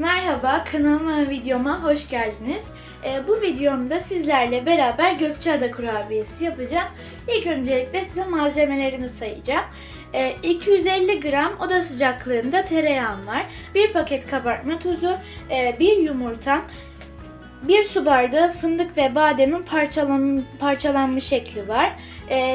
Merhaba, kanalıma videoma hoş geldiniz. Ee, bu videomda sizlerle beraber Gökçeada kurabiyesi yapacağım. İlk öncelikle size malzemelerimi sayacağım. Ee, 250 gram oda sıcaklığında tereyağım var. 1 paket kabartma tozu, 1 yumurtam, 1 su bardağı fındık ve bademin parçalan, parçalanmış şekli var.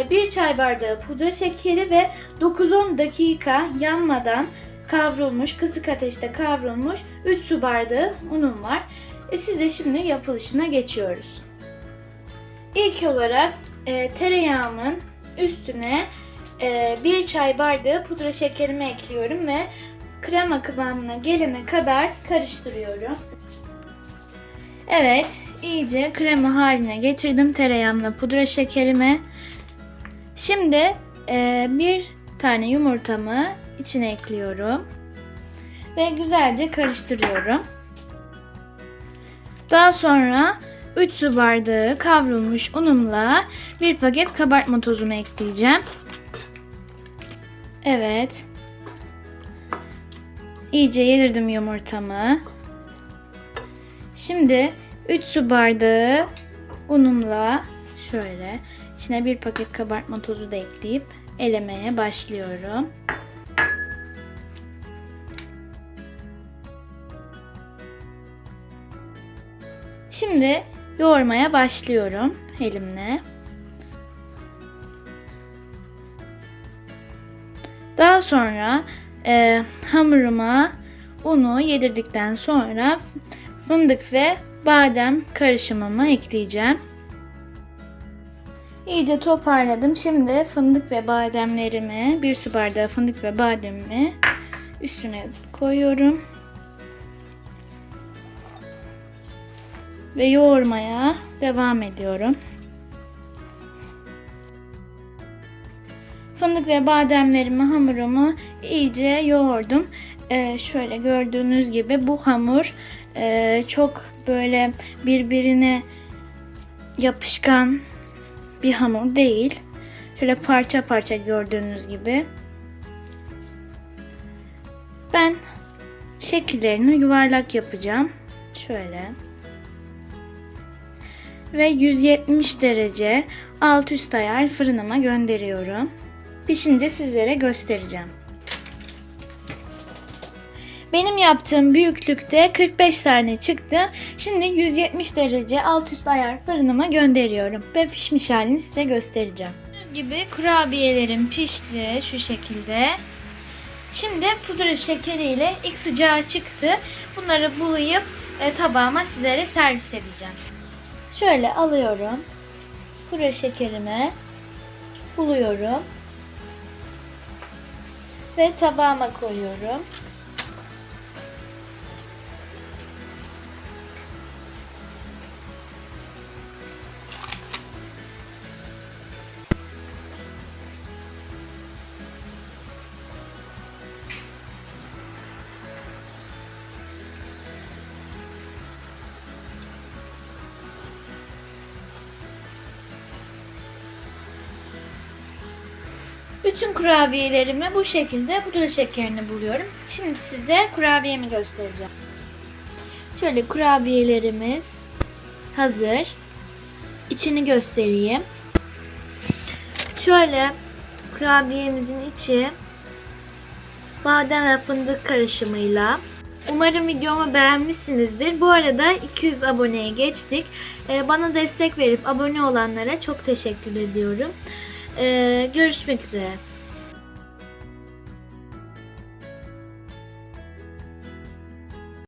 1 çay bardağı pudra şekeri ve 9-10 dakika yanmadan kavrulmuş, kısık ateşte kavrulmuş 3 su bardağı unum var. E size şimdi yapılışına geçiyoruz. İlk olarak e, tereyağımın üstüne e, bir çay bardağı pudra şekerimi ekliyorum ve krema kıvamına gelene kadar karıştırıyorum. Evet, iyice krema haline getirdim tereyağımla pudra şekerimi. Şimdi e, bir tane yumurtamı içine ekliyorum ve güzelce karıştırıyorum. Daha sonra 3 su bardağı kavrulmuş unumla bir paket kabartma tozumu ekleyeceğim. Evet. İyice yedirdim yumurtamı. Şimdi 3 su bardağı unumla şöyle içine bir paket kabartma tozu da ekleyip elemeye başlıyorum. Şimdi yoğurmaya başlıyorum elimle. Daha sonra e, hamuruma unu yedirdikten sonra fındık ve badem karışımımı ekleyeceğim. İyice toparladım. Şimdi fındık ve bademlerimi, bir su bardağı fındık ve bademimi üstüne koyuyorum. Ve yoğurmaya devam ediyorum. Fındık ve bademlerimi, hamurumu iyice yoğurdum. Ee, şöyle gördüğünüz gibi bu hamur e, çok böyle birbirine yapışkan bir hamur değil. Şöyle parça parça gördüğünüz gibi. Ben şekillerini yuvarlak yapacağım. Şöyle. Ve 170 derece alt üst ayar fırınıma gönderiyorum. Pişince sizlere göstereceğim. Benim yaptığım büyüklükte 45 tane çıktı. Şimdi 170 derece alt üst ayar fırınıma gönderiyorum. Ve pişmiş halini size göstereceğim. Gördüğünüz gibi kurabiyelerim pişti şu şekilde. Şimdi pudra şekeriyle ilk sıcağı çıktı. Bunları bulayıp e, tabağıma sizlere servis edeceğim. Şöyle alıyorum. Pudra şekerimi buluyorum. Ve tabağıma koyuyorum. Bütün kurabiyelerimi bu şekilde pudra şekerini buluyorum. Şimdi size kurabiyemi göstereceğim. Şöyle kurabiyelerimiz hazır. İçini göstereyim. Şöyle kurabiyemizin içi badem ve fındık karışımıyla. Umarım videomu beğenmişsinizdir. Bu arada 200 aboneye geçtik. Ee, Bana destek verip abone olanlara çok teşekkür ediyorum. Ee, görüşmek üzere.